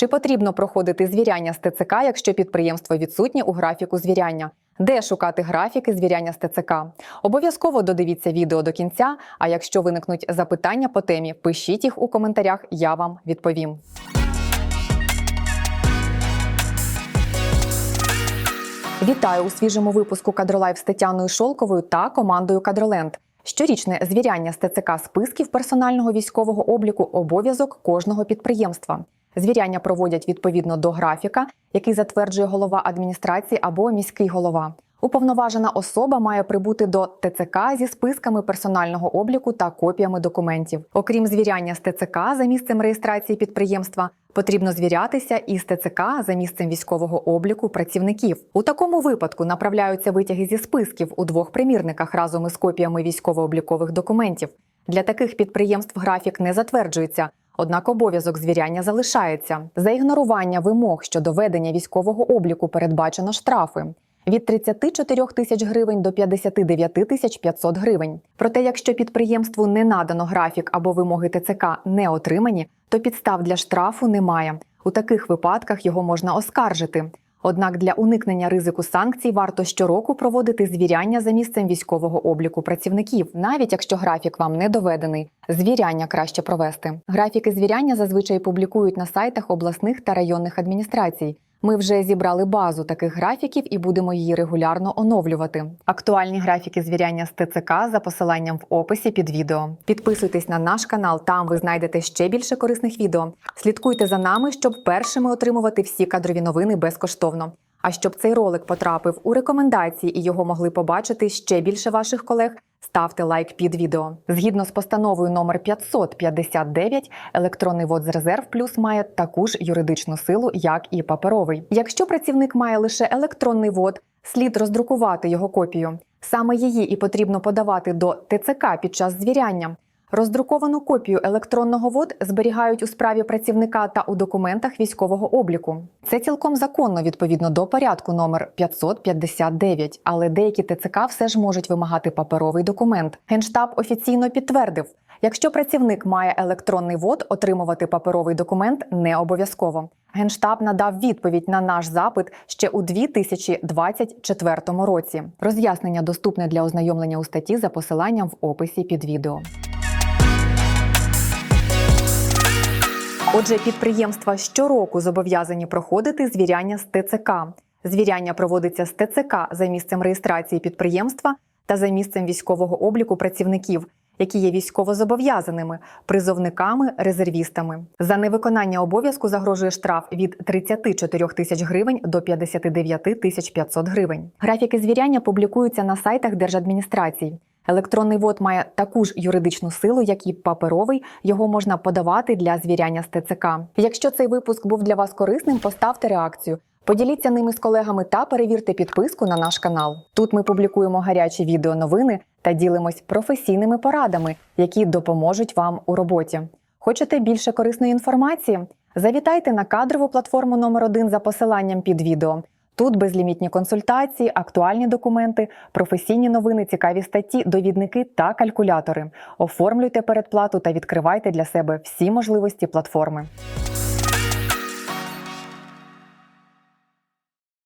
Чи потрібно проходити звіряння з ТЦК, якщо підприємство відсутнє у графіку звіряння? Де шукати графіки звіряння з ТЦК? Обов'язково додивіться відео до кінця. А якщо виникнуть запитання по темі, пишіть їх у коментарях, я вам відповім. Вітаю у свіжому випуску Кадролайв з Тетяною Шолковою та командою Кадроленд. Щорічне звіряння з ТЦК списків персонального військового обліку обов'язок кожного підприємства. Звіряння проводять відповідно до графіка, який затверджує голова адміністрації або міський голова. Уповноважена особа має прибути до ТЦК зі списками персонального обліку та копіями документів. Окрім звіряння з ТЦК за місцем реєстрації підприємства, потрібно звірятися із ТЦК за місцем військового обліку працівників. У такому випадку направляються витяги зі списків у двох примірниках разом із копіями військово-облікових документів. Для таких підприємств графік не затверджується. Однак обов'язок звіряння залишається. За ігнорування вимог щодо ведення військового обліку передбачено штрафи від 34 тисяч гривень до 59 тисяч 500 гривень. Проте, якщо підприємству не надано графік або вимоги ТЦК не отримані, то підстав для штрафу немає. У таких випадках його можна оскаржити. Однак для уникнення ризику санкцій варто щороку проводити звіряння за місцем військового обліку працівників, навіть якщо графік вам не доведений. Звіряння краще провести. Графіки звіряння зазвичай публікують на сайтах обласних та районних адміністрацій. Ми вже зібрали базу таких графіків і будемо її регулярно оновлювати. Актуальні графіки звіряння з ТЦК за посиланням в описі під відео. Підписуйтесь на наш канал, там ви знайдете ще більше корисних відео. Слідкуйте за нами, щоб першими отримувати всі кадрові новини безкоштовно. А щоб цей ролик потрапив у рекомендації і його могли побачити ще більше ваших колег, ставте лайк під відео. Згідно з постановою номер 559, електронний вод з резерв плюс має таку ж юридичну силу, як і паперовий. Якщо працівник має лише електронний вод, слід роздрукувати його копію. Саме її і потрібно подавати до ТЦК під час звіряння. Роздруковану копію електронного вод зберігають у справі працівника та у документах військового обліку. Це цілком законно відповідно до порядку номер 559, але деякі ТЦК все ж можуть вимагати паперовий документ. Генштаб офіційно підтвердив, якщо працівник має електронний вод, отримувати паперовий документ не обов'язково. Генштаб надав відповідь на наш запит ще у 2024 році. Роз'яснення доступне для ознайомлення у статті за посиланням в описі під відео. Отже, підприємства щороку зобов'язані проходити звіряння з ТЦК. Звіряння проводиться з ТЦК за місцем реєстрації підприємства та за місцем військового обліку працівників, які є військовозобов'язаними, призовниками, резервістами. За невиконання обов'язку загрожує штраф від 34 тисяч гривень до 59 тисяч 500 гривень. Графіки звіряння публікуються на сайтах держадміністрацій. Електронний вод має таку ж юридичну силу, як і паперовий. Його можна подавати для звіряння з ТЦК. Якщо цей випуск був для вас корисним, поставте реакцію. Поділіться ними з колегами та перевірте підписку на наш канал. Тут ми публікуємо гарячі відео новини та ділимось професійними порадами, які допоможуть вам у роботі. Хочете більше корисної інформації? Завітайте на кадрову платформу номер 1 за посиланням під відео. Тут безлімітні консультації, актуальні документи, професійні новини, цікаві статті, довідники та калькулятори. Оформлюйте передплату та відкривайте для себе всі можливості платформи.